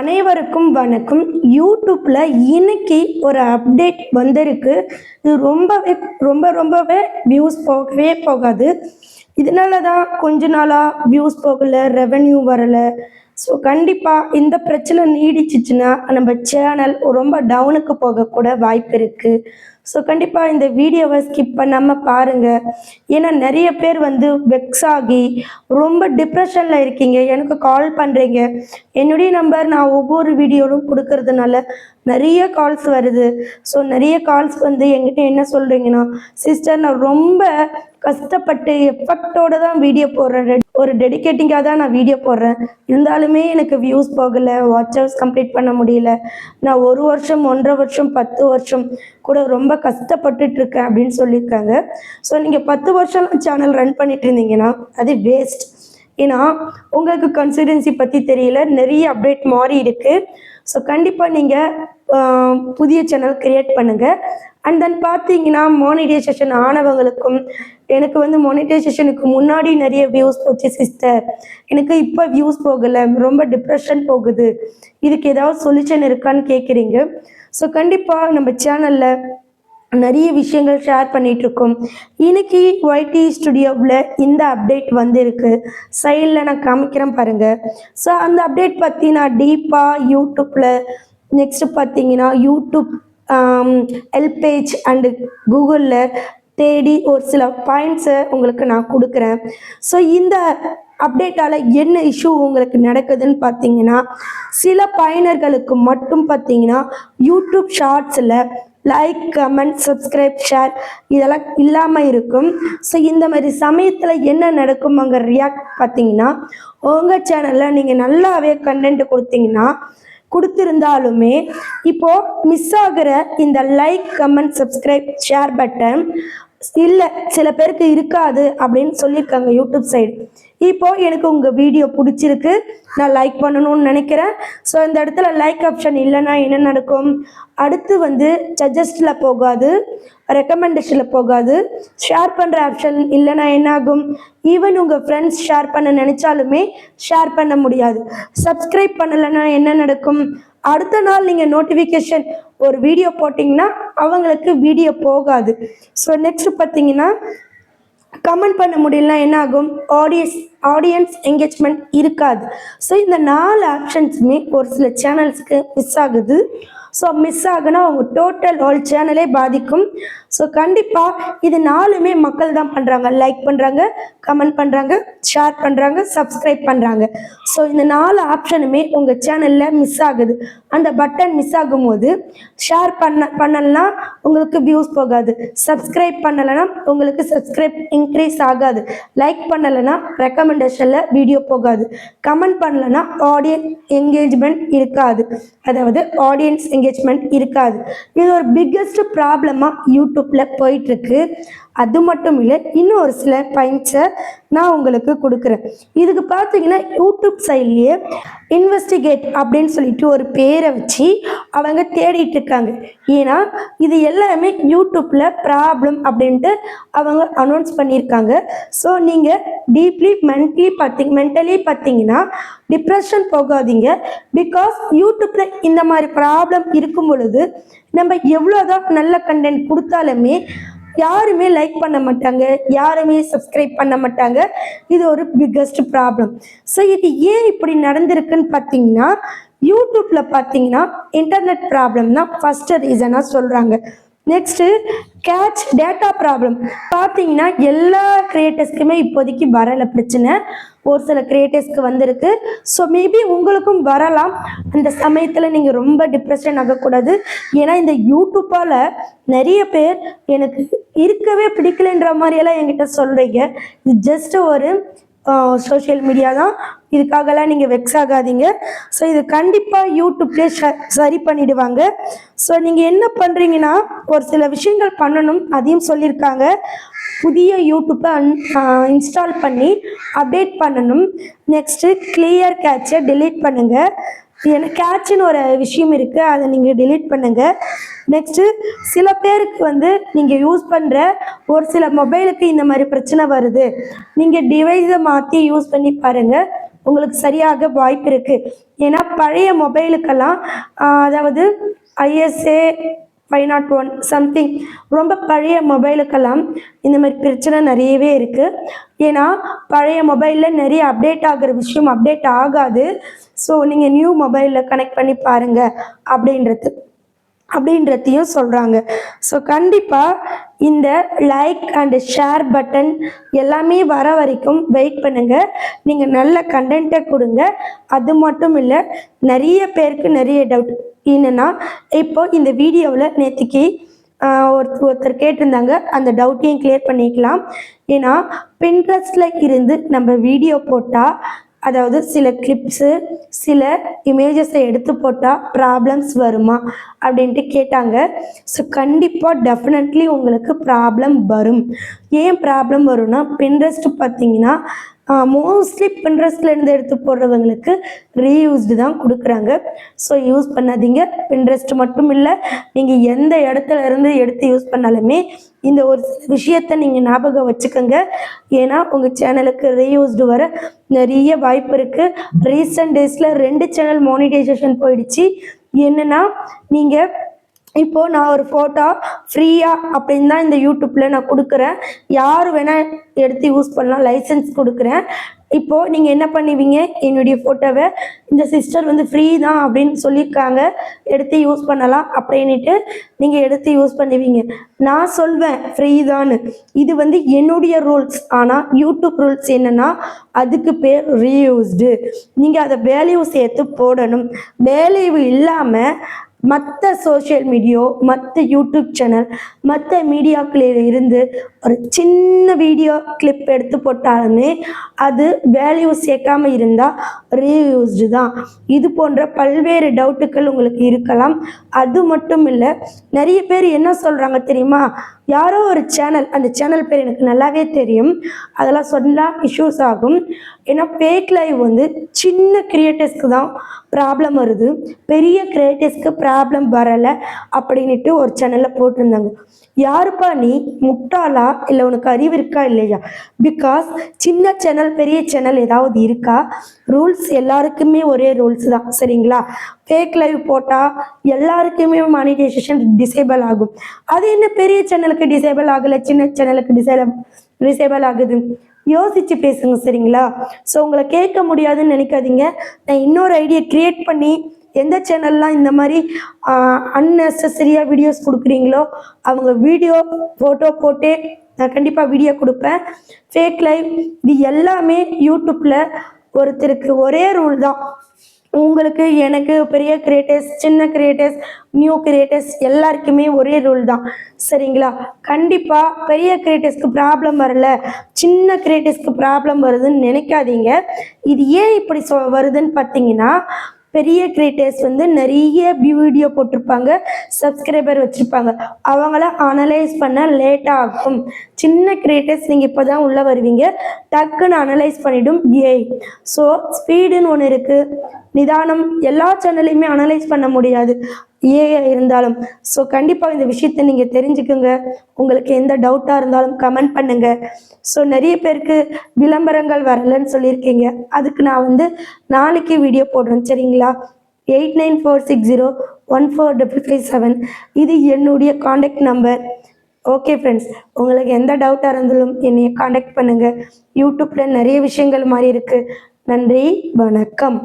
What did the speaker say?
அனைவருக்கும் வணக்கம். யூடியூப்பில் இன்னைக்கு ஒரு அப்டேட் வந்திருக்கு. இது ரொம்பவே ரொம்ப ரொம்பவே வியூஸ் போகவே போகாது. இதனால தான் கொஞ்ச நாளாக வியூஸ் போகலை ரெவன்யூ வரலை. ஸோ கண்டிப்பாக இந்த பிரச்சனை நீடிச்சிச்சுன்னா நம்ம சேனல் ரொம்ப டவுனுக்கு போகக்கூட வாய்ப்பு இருக்குது ஸோ கண்டிப்பாக இந்த வீடியோவை ஸ்கிப் பண்ணாமல் பாருங்கள் ஏன்னா நிறைய பேர் வந்து வெக்ஸ் ஆகி ரொம்ப டிப்ரெஷனில் இருக்கீங்க. எனக்கு கால் பண்ணுறீங்க என்னுடைய நம்பர் நான் ஒவ்வொரு வீடியோலும் கொடுக்கறதுனால நிறைய கால்ஸ் வருது. ஸோ நிறைய கால்ஸ் வந்து என்கிட்ட என்ன சொல்கிறீங்கன்னா சிஸ்டர் நான் ரொம்ப கஷ்டப்பட்டு எஃபெக்டோடு தான் வீடியோ போடுறேன். ஒரு டெடிகேட்டிங்காக தான் நான் வீடியோ போடுறேன். இருந்தாலுமே எனக்கு வியூஸ் போகலை. வாட்ச் ஹவர்ஸ் கம்ப்ளீட் பண்ண முடியல. நான் ஒரு வருஷம் ஒன்றரை வருஷம் பத்து வருஷம் கூட ரொம்ப கஷ்டப்பட்டுட்டு இருக்கேன் அப்படின்னு சொல்லியிருக்காங்க. ஸோ நீங்கள் பத்து வருஷம் சேனல் ரன் பண்ணிட்டு இருந்தீங்கன்னா அது வேஸ்ட் ஏன்னா உங்களுக்கு கன்சிடென்சி பற்றி தெரியல நிறைய அப்டேட் மாறி இருக்கு. ஸோ கண்டிப்பாக நீங்கள் புதிய சேனல் கிரியேட் பண்ணுங்கள் அண்ட் தென் பார்த்தீங்கன்னா மானிட்டைசேஷன் ஆனவங்களுக்கும் எனக்கு வந்து மானிட்டைசேஷனுக்கு முன்னாடி நிறைய வியூஸ் போச்சு சிஸ்டர் எனக்கு இப்போ வியூஸ் போகலை ரொம்ப டிப்ரெஷன் போகுது. இதுக்கு ஏதாவது சொல்யூஷன் இருக்கான்னு கேட்குறீங்க ஸோ கண்டிப்பாக நம்ம சேனலில் நிறைய விஷயங்கள் ஷேர் பண்ணிகிட்ருக்கோம் இன்னைக்கு ஒய்டி ஸ்டுடியோவில் இந்த அப்டேட் வந்திருக்கு. சைடில் நான் காமிக்கிறேன் பாருங்கள் ஸோ அந்த அப்டேட் பற்றி நான் டீப்பாக யூடியூப்பில் நெக்ஸ்ட்டு பார்த்தீங்கன்னா யூடியூப் எல்பேஜ் அண்டு கூகுளில் தேடி ஒரு சில பாயிண்ட்ஸை உங்களுக்கு நான் கொடுக்குறேன். ஸோ இந்த அப்டேட்டால் என்ன இஷ்யூ உங்களுக்கு நடக்குதுன்னு பார்த்தீங்கன்னா சில பயனர்களுக்கு மட்டும் பார்த்தீங்கன்னா யூடியூப் ஷார்ட்ஸில் லைக் கமெண்ட் சப்ஸ்கிரைப் ஷேர் இதெல்லாம் இல்லாமல் இருக்கும். ஸோ இந்த மாதிரி சமயத்தில் என்ன நடக்கும் அங்கே ரியாக்ட் பார்த்தீங்கன்னா உங்கள் சேனலில் நீங்கள் நல்லாவே கண்டென்ட் கொடுத்தீங்கன்னா கொடுத்துருந்தாலுமே இப்போது மிஸ் ஆகிற இந்த like comment subscribe share button இல்லை சில பேருக்கு இருக்காது அப்படின்னு சொல்லியிருக்காங்க யூடியூப் சைடு இப்போ எனக்கு உங்கள் வீடியோ பிடிச்சிருக்கு. நான் லைக் பண்ணணும்னு நினைக்கிறேன். ஸோ இந்த இடத்துல லைக் ஆப்ஷன் இல்லைன்னா என்ன நடக்கும்? அடுத்து வந்து சஜஸ்டில் போகாது ரெக்கமெண்டேஷனில் போகாது. ஷேர் பண்ணுற ஆப்ஷன் இல்லைன்னா என்ன ஆகும் ஈவன் உங்கள் ஃப்ரெண்ட்ஸ் ஷேர் பண்ண நினச்சாலுமே ஷேர் பண்ண முடியாது. சப்ஸ்கிரைப் பண்ணலைன்னா என்ன நடக்கும்? அடுத்த நாள் நீங்கள் நோட்டிஃபிகேஷன் ஒரு வீடியோ போட்டிங்கன்னா அவங்களுக்கு வீடியோ போகாது. ஸோ நெக்ஸ்ட் பார்த்தீங்கன்னா கமெண்ட் பண்ண முடியலனா என்ன ஆகும்? ஆடியன்ஸ் ஆடியன்ஸ் என்கேஜ்மெண்ட் இருக்காது. ஸோ இந்த நாலு ஆப்ஷன்ஸுமே ஒரு சில சேனல்ஸ்க்கு மிஸ் ஆகுது. ஸோ மிஸ் ஆகுனா அவங்க டோட்டல் ஆல் சேனலே பாதிக்கும். ஸோ கண்டிப்பாக இது நாலுமே மக்கள் தான் பண்ணுறாங்க லைக் பண்ணுறாங்க கமெண்ட் பண்ணுறாங்க ஷேர் பண்ணுறாங்க சப்ஸ்கிரைப் பண்ணுறாங்க ஸோ இந்த நாலு ஆப்ஷனுமே உங்கள் சேனலில் மிஸ் ஆகுது. அந்த பட்டன் மிஸ் ஆகும்போது ஷேர் பண்ண பண்ணலனா உங்களுக்கு வியூஸ் போகாது. சப்ஸ்கிரைப் பண்ணலைன்னா உங்களுக்கு சப்ஸ்கிரைப் இன்க்ரீஸ் ஆகாது. லைக் பண்ணலைன்னா ரெக்கமெண்டேஷனில் வீடியோ போகாது. கமெண்ட் பண்ணலைன்னா ஆடியன்ஸ் என்கேஜ்மெண்ட் இருக்காது. அதாவது ஆடியன்ஸ் என்கேஜ்மெண்ட் இருக்காது. இது ஒரு பிக்கெஸ்ட் ப்ராப்ளமாக யூடியூப்பில் போயிட்டுருக்கு அது மட்டும் இல்லை இன்னும் ஒரு சில பாயிண்ட்ஸை நான் உங்களுக்கு கொடுக்குறேன். இதுக்கு பார்த்தீங்கன்னா யூடியூப் சைட்லேயே இன்வெஸ்டிகேட் அப்படின்னு சொல்லிட்டு ஒரு பேரை வச்சு அவங்க தேடிட்டு இருக்காங்க. ஏன்னா இது எல்லாமே யூடியூப்பில் ப்ராப்ளம் அப்படின்ட்டு அவங்க அனௌன்ஸ் பண்ணியிருக்காங்க. ஸோ நீங்கள் டீப்லி மென்ட்லி பார்த்தீங்க மென்டலி பார்த்தீங்கன்னா டிப்ரெஷன் போகாதீங்க. பிகாஸ் யூடியூப்பில் இந்த மாதிரி ப்ராப்ளம் இருக்கும் பொழுது நம்ம எவ்வளோதான் நல்ல கண்டென்ட் கொடுத்தாலுமே யாருமே லைக் பண்ண மாட்டாங்க யாருமே சப்ஸ்கிரைப் பண்ண மாட்டாங்க. இது ஒரு பிக்கஸ்ட் ப்ராப்ளம் ஸோ இது ஏன் இப்படி நடந்திருக்குன்னு பார்த்தீங்கன்னா யூடியூப்ல பார்த்தீங்கன்னா இன்டர்நெட் ப்ராப்ளம் தான் ஃபர்ஸ்ட் ரீசனாக சொல்கிறாங்க நெக்ஸ்ட்டு கேட்ச் டேட்டா ப்ராப்ளம் பார்த்தீங்கன்னா எல்லா கிரியேட்டர்ஸ்க்குமே இப்போதைக்கு வரல பிரச்சனை. ஒரு சில கிரியேட்டர்ஸ்க்கு வந்திருக்கு. ஸோ மேபி உங்களுக்கும் வரலாம். அந்த சமயத்தில் நீங்கள் ரொம்ப டிப்ரெஷன் ஆகக்கூடாது ஏன்னா இந்த யூடியூப்பால் நிறைய பேர் எனக்கு இருக்கவே பிடிக்கலன்ற மாதிரியெல்லாம் என்கிட்ட சொல்கிறீங்க இது ஜஸ்ட் ஒரு சோஷியல் மீடியா தான். இதுக்காகலாம் நீங்கள் வெக்ஸ் ஆகாதீங்க. ஸோ இது கண்டிப்பாக யூடியூப்லேயே சரி பண்ணிடுவாங்க. ஸோ நீங்கள் என்ன பண்ணுறீங்கன்னா ஒரு சில விஷயங்கள் பண்ணணும் அதையும் சொல்லியிருக்காங்க. புதிய யூடியூப்பை அன் இன்ஸ்டால் பண்ணி அப்டேட் பண்ணணும். நெக்ஸ்ட்டு கிளியர் கேட்சை டெலீட் பண்ணுங்கள் ஏன்னா கேட்சுன்னு ஒரு விஷயம் இருக்குது அதை நீங்கள் டிலீட் பண்ணுங்கள் நெக்ஸ்ட்டு சில பேருக்கு வந்து நீங்கள் யூஸ் பண்ணுற ஒரு சில மொபைலுக்கு இந்த மாதிரி பிரச்சனை வருது. நீங்கள் டிவைஸை மாற்றி யூஸ் பண்ணி பாருங்கள் உங்களுக்கு சரியாக வாய்ப்பு இருக்குது ஏன்னா பழைய மொபைலுக்கெல்லாம் அதாவது ISA five naught one something ரொம்ப பழைய மொபைலுக்கெல்லாம் இந்த மாதிரி பிரச்சனை நிறையவே இருக்குது ஏன்னா பழைய மொபைலில் நிறைய அப்டேட் ஆகிற விஷயம் அப்டேட் ஆகாது. ஸோ நீங்கள் நியூ மொபைலில் கனெக்ட் பண்ணி பாருங்கள் அப்படின்றது அப்படின்றதையும் சொல்கிறாங்க ஸோ கண்டிப்பாக இந்த லைக் அண்டு ஷேர் பட்டன் எல்லாமே வர வரைக்கும் வெயிட் பண்ணுங்கள் நீங்கள் நல்ல கண்டென்ட்டை கொடுங்க. அது மட்டும் இல்லை நிறைய பேருக்கு நிறைய டவுட் என்னென்னா இப்போ இந்த வீடியோவில் நேற்றுக்கு ஒருத்தர் ஒருத்தர் கேட்டிருந்தாங்க. அந்த டவுட்டையும் கிளியர் பண்ணிக்கலாம். ஏன்னா பின்ட்ரெஸ்டில் இருந்து நம்ம வீடியோ போட்டால் அதாவது சில கிளிப்ஸு சில இமேஜஸை எடுத்து போட்டால் ப்ராப்ளம்ஸ் வருமா? அப்படின்ட்டு கேட்டாங்க. ஸோ கண்டிப்பாக டெஃபினெட்லி உங்களுக்கு ப்ராப்ளம் வரும். ஏன் ப்ராப்ளம் வரும்னா பின்ட்ரெஸ்ட் பார்த்தீங்கன்னா மோஸ்ட்லி இருந்து எடுத்து போடுறவங்களுக்கு ரீயூஸ்டு தான் கொடுக்குறாங்க. ஸோ யூஸ் பண்ணாதீங்க. பின்ட்ரெஸ்ட் மட்டும் இல்லை நீங்கள் எந்த இடத்துல இருந்து எடுத்து யூஸ் பண்ணாலுமே இந்த ஒரு விஷயத்த நீங்கள் ஞாபகம் வச்சுக்கோங்க. ஏன்னா உங்கள் சேனலுக்கு ரீயூஸ்டு வர நிறைய வாய்ப்பு இருக்குது ரீசெண்ட் டேஸில் ரெண்டு சேனல் மானிடைசேஷன் போயிடுச்சு. என்னென்னா நீங்கள் இப்போ நான் ஒரு ஃபோட்டோ ஃப்ரீயாக அப்படின்னு தான் இந்த யூடியூப்பில் நான் கொடுக்குறேன். யார் வேணால் எடுத்து யூஸ் பண்ணலாம் லைசன்ஸ் கொடுக்குறேன். இப்போது நீங்கள் என்ன பண்ணுவீங்க? என்னுடைய ஃபோட்டோவை இந்த சிஸ்டர் வந்து ஃப்ரீ தான் அப்படின்னு சொல்லியிருக்காங்க. எடுத்து யூஸ் பண்ணலாம் அப்படின்ட்டு நீங்கள் எடுத்து யூஸ் பண்ணுவீங்க. நான் சொல்வேன் ஃப்ரீ தான் இது வந்து என்னுடைய ரூல்ஸ் ஆனால் யூடியூப் ரூல்ஸ் என்னன்னா அதுக்கு பேர் ரீயூஸ்டு நீங்கள் அதை வேல்யூ சேர்த்து போடணும். வேல்யூ இல்லாமல் மற்ற சோஷியல் மீடியோ மற்ற யூடியூப் சேனல் மற்ற மீடியாக்களில் இருந்து ஒரு சின்ன வீடியோ கிளிப் எடுத்து போட்டாலுமே அது வேல்யூ சேர்க்காம இருந்தால் ரீயூஸ்டு தான். இது போன்ற பல்வேறு டவுட்டுகள் உங்களுக்கு இருக்கலாம். அது மட்டும் இல்லை நிறைய பேர் என்ன சொல்கிறாங்க தெரியுமா? யாரோ ஒரு சேனல் அந்த சேனல் பேர் எனக்கு நல்லாவே தெரியும். அதெல்லாம் சொன்னால் இஷ்யூஸ் ஆகும். ஏன்னா ஃபேக் லைவ் வந்து சின்ன கிரியேட்டர்ஸ்க்கு தான் ப்ராப்ளம் வருது. பெரிய கிரியேட்டர்ஸ்க்கு ப்ராப்ளம் வரலை அப்படின்ட்டு ஒரு சேனலில் போட்டிருந்தாங்க. யாருப்பா நீ? முட்டாளா? இல்லை உனக்கு அறிவு இருக்கா இல்லையா? பிகாஸ் சின்ன சேனல் பெரிய சேனல் ஏதாவது இருக்கா? ரூல்ஸ் எல்லாருக்குமே ஒரே ரூல்ஸ் தான் சரிங்களா? ஃபேக் லைவ் போட்டால் எல்லாருக்குமே மானிட்டைசேஷன் டிசேபிள் ஆகும். அது என்ன பெரிய சேனலுக்கு டிசேபிள் ஆகலை? சின்ன சேனலுக்கு டிசேபிள் டிசேபிள் ஆகுது. யோசிச்சு பேசுங்க சரிங்களா? ஸோ உங்களை கேட்க முடியாதுன்னு நினைக்காதீங்க. நான் இன்னொரு ஐடியா கிரியேட் பண்ணி எந்த சேனல்லாம் இந்த மாதிரி அன்னெசரியாக வீடியோஸ் கொடுக்குறீங்களோ அவங்க வீடியோ ஃபோட்டோ போட்டு நான் கண்டிப்பாக வீடியோ கொடுப்பேன். ஃபேக் லைவ் இது எல்லாமே யூடியூப்பில் ஒருத்தருக்கு ஒரே ரூல் தான். உங்களுக்கு எனக்கு பெரிய கிரியேட்டர்ஸ் சின்ன கிரியேட்டர்ஸ் நியூ கிரியேட்டர்ஸ் எல்லாருக்குமே ஒரே ரூல் தான். சரிங்களா? கண்டிப்பாக பெரிய கிரியேட்டர்ஸ்க்கு ப்ராப்ளம் வரல. சின்ன கிரியேட்டர்ஸ்க்கு ப்ராப்ளம் வருதுன்னு நினைக்காதீங்க. இது ஏன் இப்படி சொ வருதுன்னு பார்த்தீங்கன்னா பெரிய கிரியேட்டர்ஸ் வந்து நிறைய வீடியோ போட்டிருப்பாங்க சப்ஸ்கிரைபர் வச்சுருப்பாங்க. அவங்கள அனலைஸ் பண்ண லேட் ஆகும். சின்ன கிரியேட்டர்ஸ் நீங்கள் இப்போ தான் உள்ளே வருவீங்க. டக்குன்னு அனலைஸ் பண்ணிடும். ஏய் ஸோ ஸ்பீடுன்னு ஒன்று இருக்குது நிதானம் எல்லா சேனலையுமே அனலைஸ் பண்ண முடியாது. இருந்தாலும் ஸோ கண்டிப்பாக இந்த விஷயத்தை நீங்கள் தெரிஞ்சுக்குங்க. உங்களுக்கு எந்த டவுட்டாக இருந்தாலும் கமெண்ட் பண்ணுங்கள் ஸோ நிறைய பேருக்கு விளம்பரங்கள் வரலன்னு சொல்லியிருக்கீங்க. அதுக்கு நான் வந்து நாளைக்கு வீடியோ போடுறேன். சரிங்களா? Eight nine four six zero one four double five seven. இது என்னுடைய காண்டாக்ட் நம்பர் ஓகே ஃப்ரெண்ட்ஸ் உங்களுக்கு எந்த டவுட்டாக இருந்தாலும் என்னைய காண்டாக்ட் பண்ணுங்கள் யூடியூப்பில் நிறைய விஷயங்கள் மாதிரி இருக்குது நன்றி வணக்கம்.